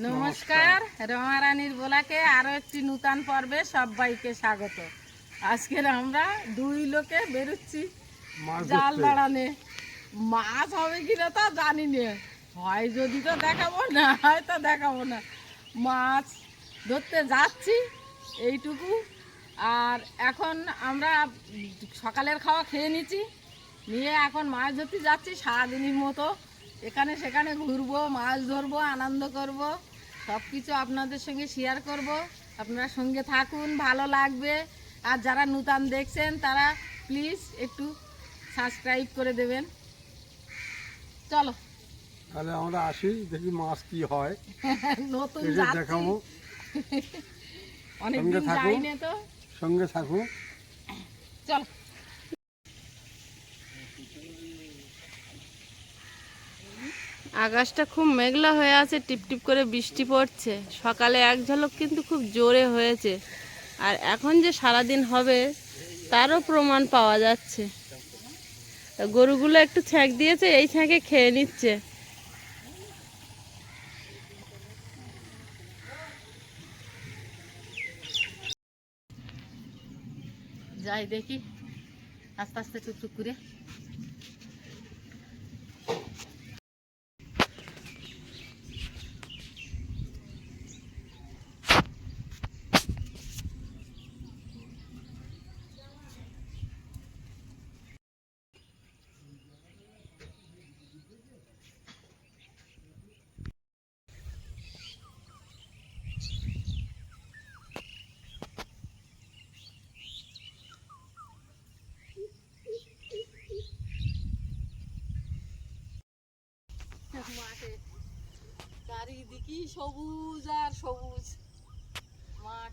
নমস্কার রমারানীর বোলাকে আরও একটি নূতন পর্বে সবাইকে স্বাগত। আজকের আমরা দুই লোকে বেরোচ্ছি জাল দাঁড়ানে মাছ হবে কিনা তা জানি না। হয় যদি তো দেখাবো না হয়তো দেখাবো না। মাছ ধরতে যাচ্ছি এইটুকু। আর এখন আমরা সকালের খাওয়া খেয়ে নিচ্ছি। নিয়ে এখন মাছ ধরতে যাচ্ছি সারাদিনের মতো। এখানে সেখানে ঘুরবো মাছ ধরবো আনন্দ করব সব কিছু আপনাদের সঙ্গে শেয়ার করব। আপনারা সঙ্গে থাকুন ভালো লাগবে। আর যারা নূতন দেখছেন তারা প্লিজ একটু সাবস্ক্রাইব করে দেবেন। চলো। তাহলে আমরা আসি দেখি মাছ কি হয়। নতুন দেখাবো। সঙ্গে যাইনি তো। সঙ্গে থাকুন। চলো। আকাশটা খুব মেঘলা হয়ে আছে, টিপটিপ করে বৃষ্টি পড়ছে। সকালে এক ঝলক কিন্তু খুব জোরে হয়েছে। আর এখন যে সারাদিন হবে, তারও প্রমাণ পাওয়া যাচ্ছে। গরুগুলো একটু ছ্যাঁক দিয়েছে, এই ছ্যাঁকে খেয়ে নিচ্ছে। যাই দেখি, আস্তে আস্তে টুকটুক করে। মাঠে চারিদিকে সবুজ আর সবুজ। মাঠ।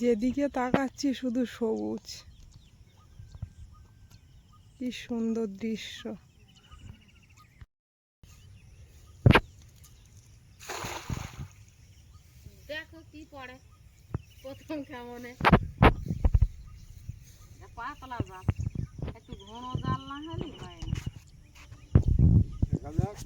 যেদিকে তাকাচ্ছি শুধু সবুজ। কি সুন্দর দৃশ্য। দেখো কি পড়ে প্রথম কেমনে। এটা পাতলা জাল একটু ঘন জাল না হলে হয় না দেখা যাক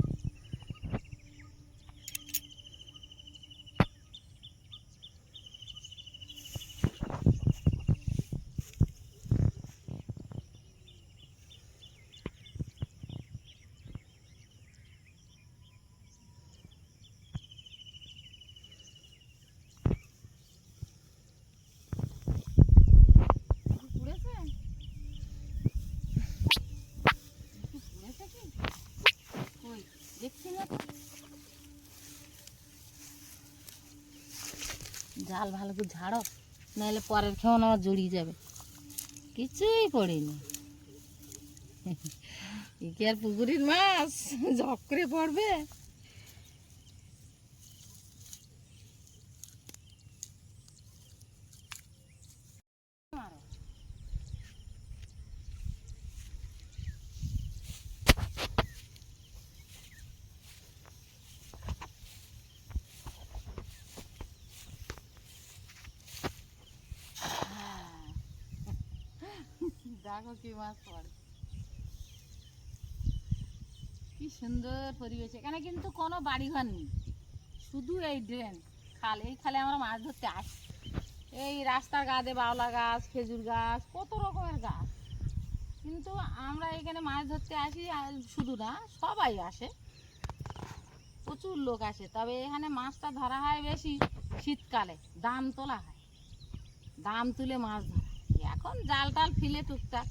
একটু পুড়েছে একটু পুড়েছে কি কই দেখছি না তো জাল ভালো করে ঝাড়ো, নাহলে পরের খেয়ে আমার জড়িয়ে যাবে। কিছুই পড়েনি। কি আর পুকুরের মাছ? ঝপ করে পড়বে? কি মাছ কি সুন্দর পরিবেশ। এখানে কিন্তু কোনো বাড়িঘর নেই। শুধু এই ড্রেন। খাল, এই খালে আমরা মাছ ধরতে আসি। এই রাস্তার গাছে বাওলা গাছ, খেজুর গাছ, কত রকমের গাছ। কিন্তু আমরা এখানে মাছ ধরতে আসি শুধু না, সবাই আসে। প্রচুর লোক আসে। তবে এখানে মাছটা ধরা হয় বেশি শীতকালে। দাম তোলা হয়। দাম তুলে মাছ ধরা। এখন জাল টাল ফিলে টুকটাক।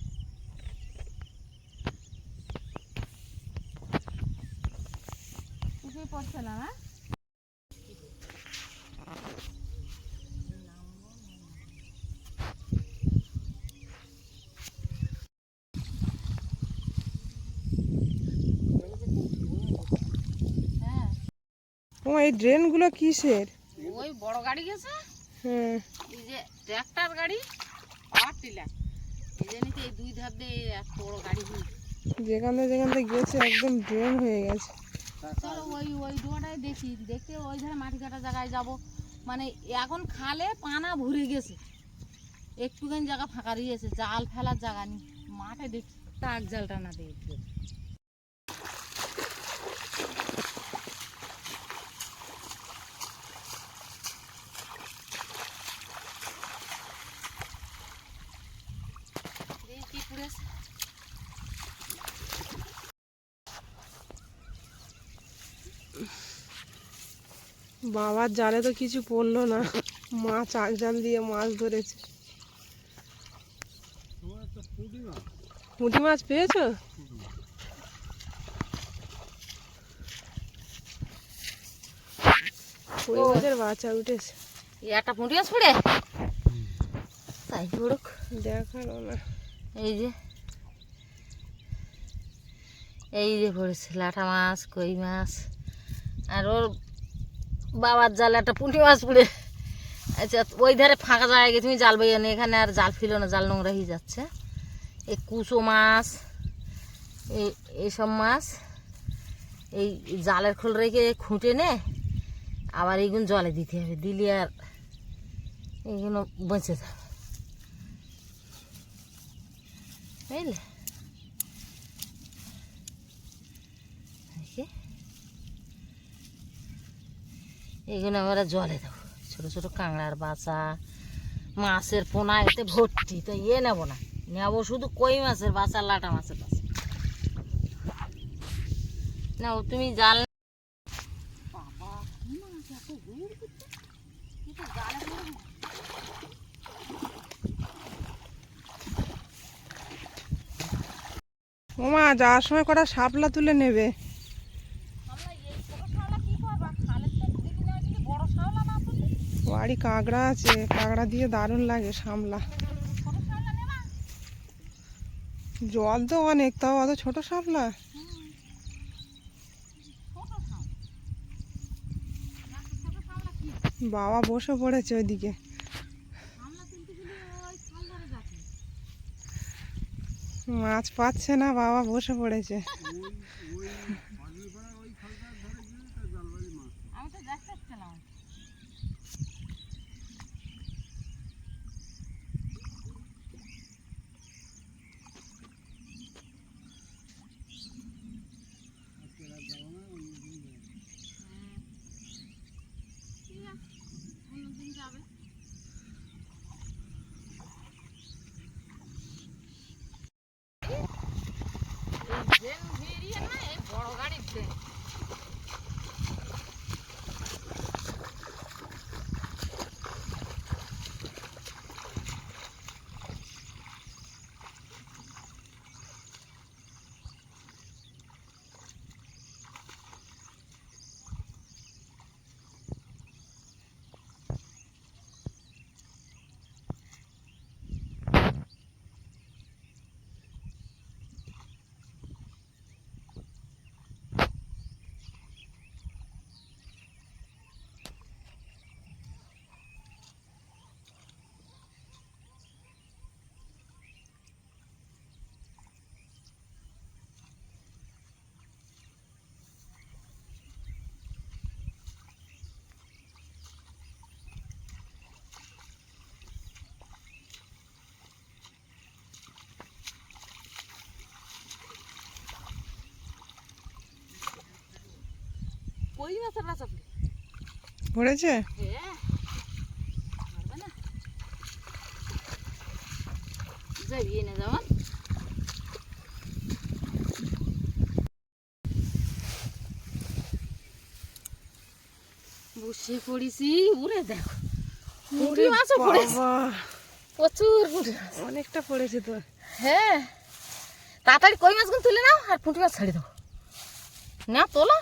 পড়ছিলাম হ্যাঁ? হ্যাঁ। ও এই ড্রেনগুলো কিসের? ওই বড় গাড়ি গেছে? হ্যাঁ। এই যে ট্রাক্টর গাড়ি আর টিলার। এই জন্য এই দুই ধাপ দিয়ে এত বড় গাড়ি যেখান থেকে যেখান থেকে গেছে একদম ড্রেন হয়ে গেছে। চলো ওই ওই ডোয়াটাই দেখি, দেখতে ওই ধারে মাটি কাটা জায়গায় যাব। মানে এখন খালে পানা ভরে গেছে। একটুখানি জায়গা ফাঁকা রয়েছে, জাল ফেলার জায়গা নেই। মাঠে দেখি। টাক জালটা না দেখবে। দেখি কি পুড়েছে বাবার জালে তো কিছু পড়ল না। মা চাক জাল দিয়ে মাছ ধরেছে। পুঁটি মাছ মাছ পেয়েছ? কই মাছের বাচ্চা উঠেছে। একটা পুঁটি মাছ পড়ে? তাই পড়ুক। দেখানো না। এই যে। এই যে পড়েছে লাঠা মাছ কই মাছ। আর ওর বাবার জালে একটা পুঁটি মাছ পড়ে। আচ্ছা ওই ধারে ফাঁকা জায়গায় গিয়ে তুমি জাল বইয়ে নে এখানে আর জাল ফিলো না, জাল নোংরা হয়ে যাচ্ছে। এই কুচো মাছ, এই এইসব মাছ, এই জালের খোল রেখে খুঁটে নে, আবার এইগুলো জলে দিতে হবে, দিলে আর এইগুলো বেঁচে যাবে। বুঝলে দেখি এগুলো আমরা জলে দেবো ছোটো ছোটো কাঁকড়ার বাচ্চা মাছের পোনা, এতে ভর্তি তো ইয়ে নেব না নেব শুধু কই মাছের বাচ্চা লাটা মাছের বাচ্চা না তুমি জাল বাবা কি মাছ এত হুড় করছে? এ তো জালে পড়ে না। ও মা যাওয়ার সময় কটা শাপলা তুলে নেবে আমরা এই ছোট শাওলা কি করবা খালের তো দেখি না যদি বড় শাওলা না তুলি বাড়ি কাঁকড়া আছে, কাঁকড়া দিয়ে দারুণ লাগে সামলা। জল তো অনেক, তাও অত ছোট কি বাবা বসে পড়েছে ওইদিকে। মাছ পাচ্ছে না, বাবা বসে পড়েছে আমি তো দেখতে এসেছিলাম যাবে এই ড্রেন ভিড়িয়ে না এই বড় কই মাছের পুড়ে পড়েছে? হ্যাঁ। পারবে না। যেমন বসে পড়েছি উড়ে দেখো। পুঁটি মাছও পড়েছে। প্রচুর পুঁটি মাছ। অনেকটা পড়েছে তো। হ্যাঁ। তাড়াতাড়ি কই মাছগুলো তুলে নাও আর পুঁটি মাছ ছেড়ে দাও। না তোলো।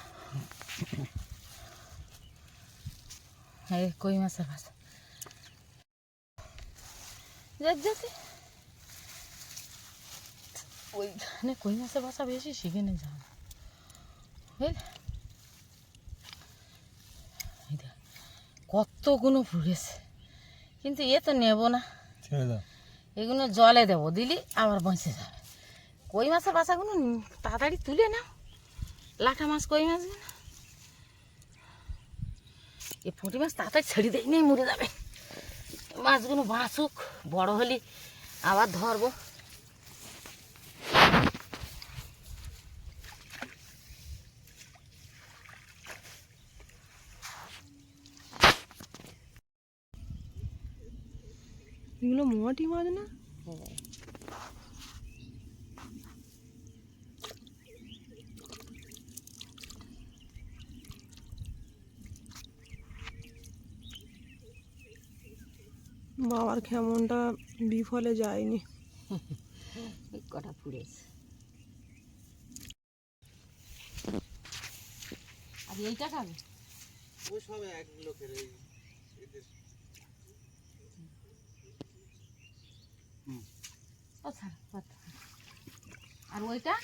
এই কই মাছের ভাষা যাচ্ছে ওইখানে কই মাছের ভাষা বেশি শিখে নিয়ে যাও বুঝলে কতগুলো ফুটেছে কিন্তু এ তো নেব না এগুলো জলে দেবো দিলি আবার বেঁচে যাবে কই মাছের বাচ্চাগুলো ন- তাড়াতাড়ি তুলে নাও লাঠা মাছ কই মাছগুলো এই পুঁটি মাছ তাড়াতাড়ি ছেড়ে দেয় নেই মরে যাবে। মাছগুলো বাঁচুক, বড় হলে আবার ধরবো। এগুলো মোটি মাছ না? বাবার কেমনটা বিফলে যায়নি। এই কটা ফুড়েছে আর এইটা খাবে? ও ছাড়, বাদ দাও। আর ওইটা?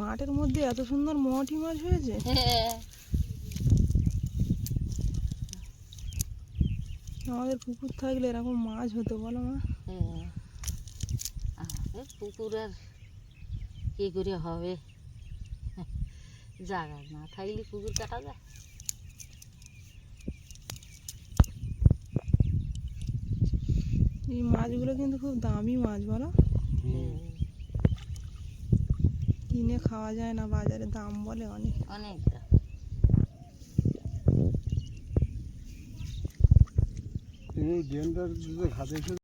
মাঠের মধ্যে এত সুন্দর মোটি মাছ হয়েছে? আমাদের পুকুর থাকলে এরকম মাছ হতো, বলো মা। পুকুর আর কি করে হবে? জায়গা না থাকলে পুকুর কাটা যায়। এই মাছগুলো কিন্তু খুব দামি মাছ বলো? কিনে খাওয়া যায় না বাজারে দাম বলে অনেক। অনেক তুমি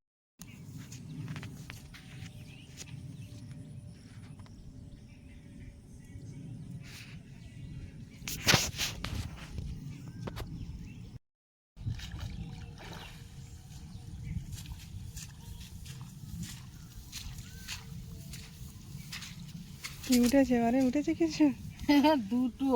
কি উঠেছে এবারে উঠেছে কিছু? দুটো।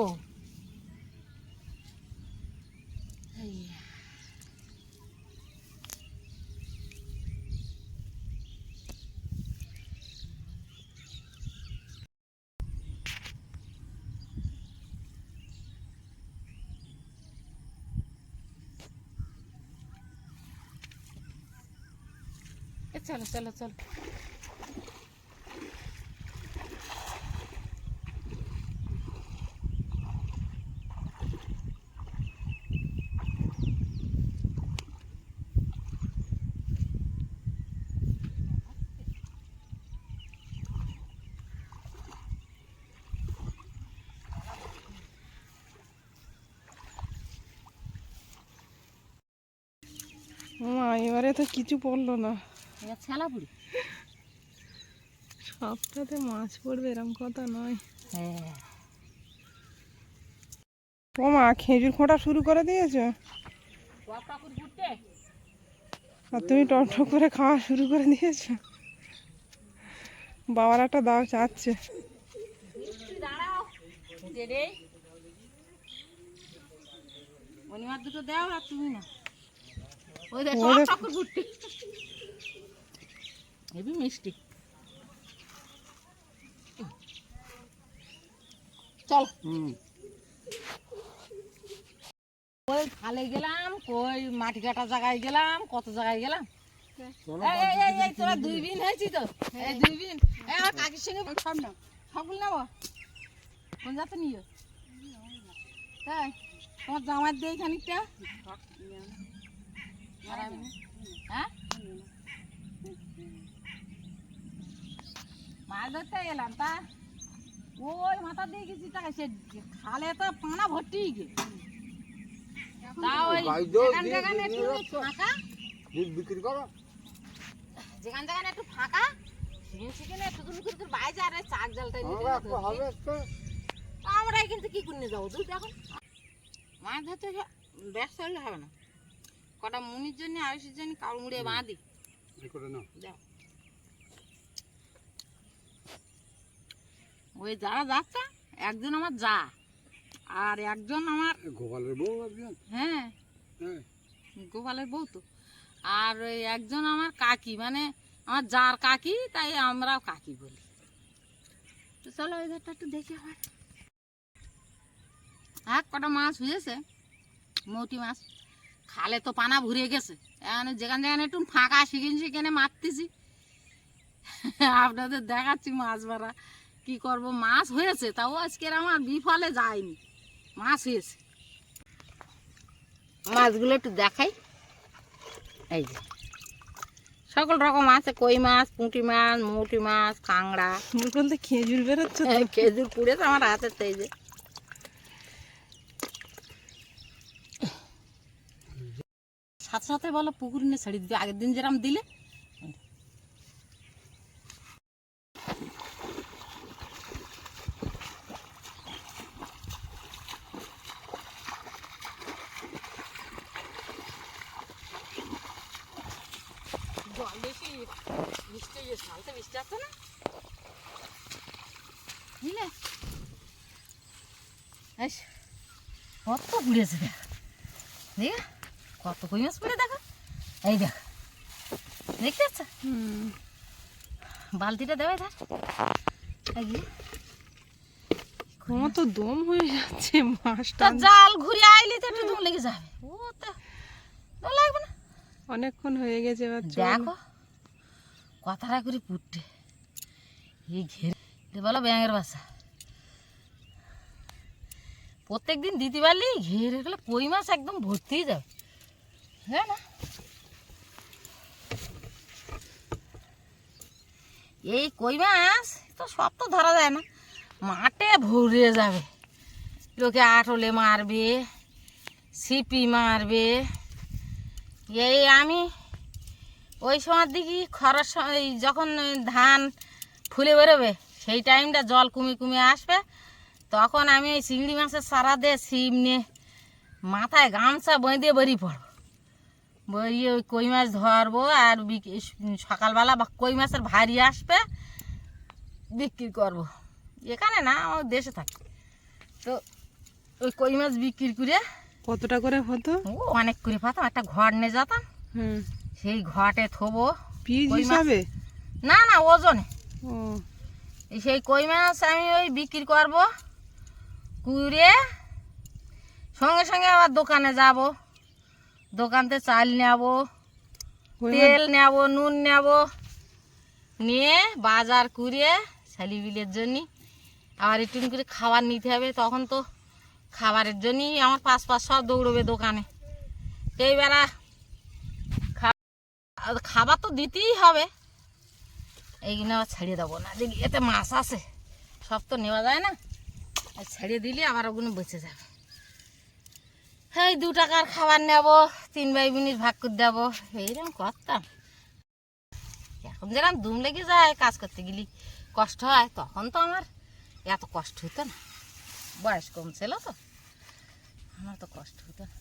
এ চলো চলো চলো। মা এবারে তো কিছু পড়ল না। ছেলা সবটাতে মাছ পড়বে এরকম কথা নয়। হ্যাঁ। ও মা খেজুর খোঁটা শুরু করে দিয়েছ? আর তুমি টক করে খাওয়া শুরু করে দিয়েছ? বাবার একটা দাও চাচ্ছে। দুটো দাও আর তুমি না ওই দেখ ঘুরতে হেবি মিষ্টি। চল। কই খালে গেলাম কই মাটি কাটা জায়গায় গেলাম কত জায়গায় গেলাম? তোরা দুই বিন হয়েছি তো? এই দুই বিন। এই কাকির সঙ্গে সব না সবগুলো নেব কোন যাতে নিও? তাই তোমার জামার দিয়ে খানিকটা? মাছ ধরতে গেলাম তা ওই মাথা দিয়ে গেছি তা সে খালে তো পানা ভর্তি গে ওই যেখান যেখানে একটু ফাঁকা বিক্রি করো একটু ফাঁকা সেখানে একটু আর চাক জালটা আমরা কিন্তু কি করে যাব তুই এখন মাছ ধরতে ব্যস্ত হলে হবে না। কটা মুনির জন্য আয়ুষের জন্য কাউর মুড়ে বাঁধি। ওই যারা যাচ্ছে একজন আমার যা আর একজন আমার গোপালের বউ হ্যাঁ। হ্যাঁ। গোপালের বউ তো। আর ওই একজন আমার কাকি মানে আমার যার কাকি তাই আমরাও কাকি বলি। তো চলো ওই ধারটা একটু দেখি হয় এক কটা মাছ হয়েছে? মৌটি মাছ। খালে তো পানা ভরে গেছে। এখন যেখানে যেখানে একটু ফাঁকা সেখানে সেখানে মারতেছি। আপনাদের দেখাচ্ছি মাছ মারা। কি করব? মাছ হয়েছে তাও আজকের আমার বিফলে যায়নি। মাছ হয়েছে। মাছগুলো একটু দেখাই। এই যে। সকল রকম আছে কই মাছ পুঁটি মাছ মৌটি মাছ কাংড়া খেজুর বেরোচ্ছে খেজুর পুড়েছে আমার হাতের এই যে। সাথে সাথে বলো, পুকুর নিয়ে ছেড়ে দিতে। আগের দিন যেরকম দিলে। জল বেশি, বৃষ্টি হয়ে হালকা বৃষ্টি আছে না? বুঝলে এস কত দেখ। দেখ। কত কই মাছ পুড়ে দেখো? এই দেখ। দেখতে পাচ্ছ। বালতিটা দেবে ধর। আমার তো দম হয়ে যাচ্ছে মাছটা জাল ঘুরে আইলে তো একটু দম লেগে যাবে। ও তো দম লাগবে না? অনেকক্ষণ হয়ে গেছে এবার দেখো কথাটা করে পুটে এই ঘেরে বলো ব্যাঙের বাসা প্রত্যেক দিন দিতে পারলে ঘেরে গেলে কই মাছ একদম ভর্তি যাবে। হ্যাঁ এই কই মাছ? তো সব তো ধরা যায় না। মাঠে ভরে যাবে। লোকে আটলে মারবে, সিপি মারবে। এই আমি ওই সময় দেখি খরার সময় যখন ধান ফুলে বেরোবে, সেই টাইমটা জল কমে কমে আসবে। তখন আমি ওই চিংড়ি মাছের সারা দিয়ে ছিপ নিয়ে মাথায় গামছা বেঁধে বেরিয়ে পড়ব। বেরিয়ে ওই কই মাছ ধরবো আর সকালবেলা বা কই মাছের ভারী আসবে বিক্রি করব। এখানে না আমার দেশে থাকি। তো ওই কই মাছ বিক্রি করে কতটা করে হতো? ও অনেক করে পাতাম। একটা ঘর নিয়ে যেতাম। হুম। সেই ঘটে থবো পিস হিসাবে? না না ওজনে। সেই কই মাছ আমি ওই বিক্রি করব কুড়ে সঙ্গে সঙ্গে আবার দোকানে যাব। দোকানতে চাল নেব তেল নেব নুন নেব নিয়ে বাজার করে ছেলিবিলের জন্য আবার একটু করে খাবার নিতে হবে। তখন তো খাবারের জন্যই আমার পাঁচ পাঁচ সব দৌড়বে দোকানে। এইবেলা খা- খাবার তো দিতেই হবে। এইগুলো আবার ছেড়ে দেবো না। দেখি এতে মাছ আছে সব তো নেওয়া যায় না। আর ছেড়ে দিলে আবার ওগুলো বেঁচে যাবে। এই দু টাকার খাবার নেব তিন ভাই মিনিট ভাগ করে দেবো। এইরকম করতাম। এখন যেরকম দুম লেগে যায় কাজ করতে গেলি কষ্ট হয় তখন তো আমার এত কষ্ট হতো না। বয়স কম ছিল তো আমার তো কষ্ট হতো না।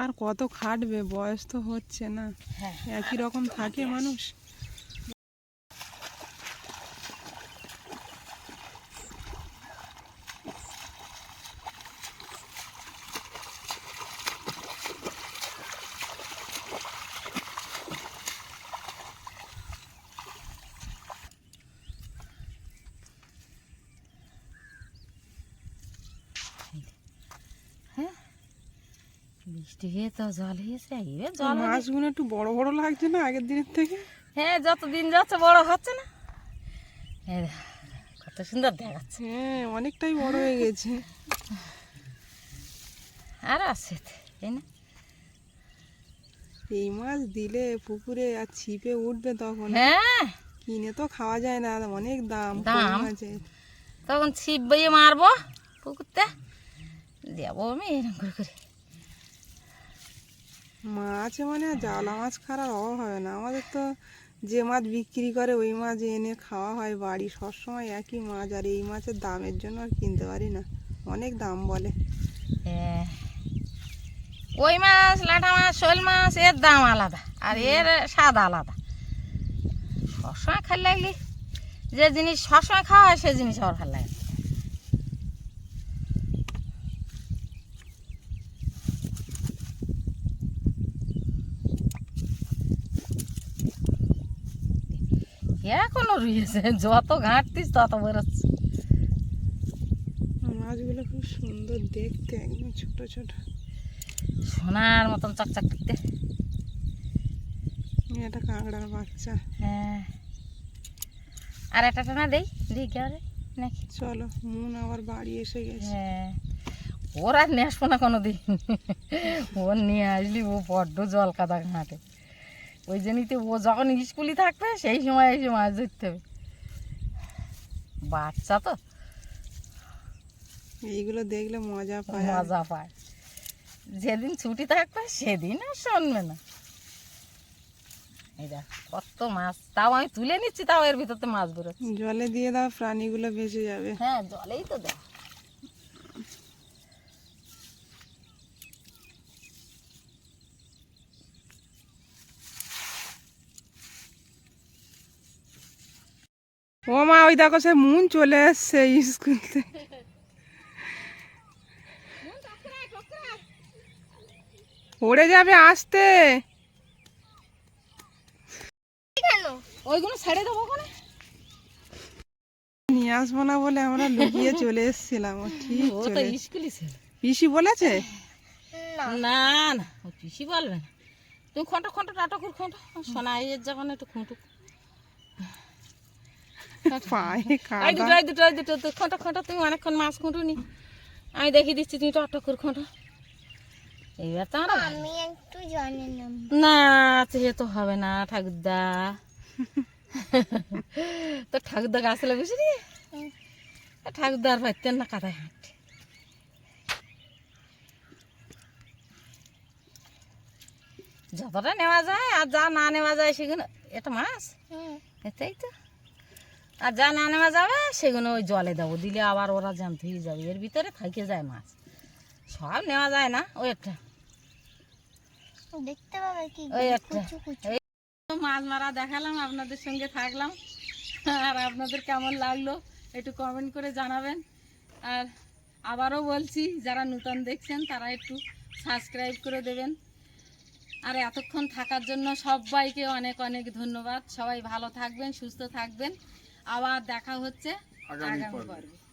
আর কত খাটবে বয়স তো হচ্ছে না। হ্যাঁ একই রকম থাকে মানুষ। বৃষ্টি হয়ে তো জল হয়েছে এবার জল মাছগুলো একটু বড় বড় লাগছে না আগের দিনের থেকে? হ্যাঁ যত দিন যাচ্ছে বড় হচ্ছে না। এই কত সুন্দর দেখাচ্ছে। হ্যাঁ অনেকটাই বড় হয়ে গেছে। আর আছে তাই না। এই মাছ দিলে পুকুরে আর ছিপে উঠবে তখন। হ্যাঁ। কিনে তো খাওয়া যায় না অনেক দাম দাম? তখন ছিপ বইয়ে মারবো পুকুরতে। দেবো আমি এরকম করে করে। মাছ মানে জালা মাছ খাওয়ার অভাব হবে না। আমাদের তো যে মাছ বিক্রি করে ওই মাছ এনে খাওয়া হয় বাড়ি। সবসময় একই মাছ আর এই মাছের দামের জন্য আর কিনতে পারি না। অনেক দাম বলে। ওই মাছ লাটা মাছ, শোল মাছ, এর দাম আলাদা আর এর স্বাদ আলাদা। সবসময় খাই লাগলি। যে জিনিস সবসময় খাওয়া হয়, সে জিনিস আমার ভালো লাগে না। এখনও রয়েছে যত ঘাঁটতিস তত বেরোচ্ছে মাছগুলো খুব সুন্দর দেখতে একদম ছোট ছোট। সোনার মতন চকচক করতে। এটা কাঁকড়ার বাচ্চা। হ্যাঁ। আর একটা টানা দেই দিই কে নাকি? চলো মন আবার বাড়ি এসে গেছে। হ্যাঁ। ওর আর নিয়ে আসব না কোনো দিন। ওর নিয়ে আসলি ও বড্ড জল কাদা ঘাটে। ওই জন্যই ও যখন স্কুলে থাকবে সেই সময় এসে মাছ ধরতে হবে। বাচ্চা তো। এইগুলো দেখলে মজা পায় মজা পায়। যেদিন ছুটি থাকবে সেদিন আর শুনবে না। এই দেখ কত মাছ। তাও আমি তুলে নিচ্ছি তাও এর ভিতরতে মাছ বেরোচ্ছে। জলে দিয়ে দাও প্রাণীগুলো বেঁচে যাবে। হ্যাঁ জলেই তো দেয় ও মা ওই দেখো সে মুন চলে এসছে স্কুল থেকে পড়ে যাবে আসতে। ওইগুলো ছেড়ে দেবো ওখানে। নিয়ে আসব না বলে আমরা লুকিয়ে চলে এসেছিলাম ও ঠিক ছিল। পিসি বলেছে? না না পিসি বলবে না। তুমি খন্টা খন্টা করে খন্টা সোনা যখন একটু খুঁটুক দুটো দুটো তুমি অনেকক্ষণ মাছ খুঁটুনি। আমি দেখিয়ে দিচ্ছি তুমি টাটা করে এইবার তো আমরা আমি একটু জানি না সে তো হবে না ঠাকুরদা। তো ঠাকুরদা গাছলে বুঝি নি ঠাকুরদা আর পাইতেন না কাদায় হাঁটতে যতটা নেওয়া যায় আর যা না নেওয়া যায় সেগুলো এটা মাছ? এটাই তো। আর যা না নেওয়া যাবে সেগুলো ওই জলে দেবো। দিলে আবার ওরা জানতেই যাবে। এর ভিতরে থাকে যায় মাছ। সব নেওয়া যায় না ওই একটা। দেখতে পাবে কি ওই একটা। মাছ মারা দেখালাম আপনাদের সঙ্গে থাকলাম। আর আপনাদের কেমন লাগল একটু কমেন্ট করে জানাবেন। আর আবারও বলছি যারা নূতন দেখছেন তারা একটু সাবস্ক্রাইব করে দেবেন। আর এতক্ষণ থাকার জন্য সবাইকে অনেক অনেক ধন্যবাদ। সবাই ভালো থাকবেন সুস্থ থাকবেন। আবার দেখা হচ্ছে আগামী। পর্বে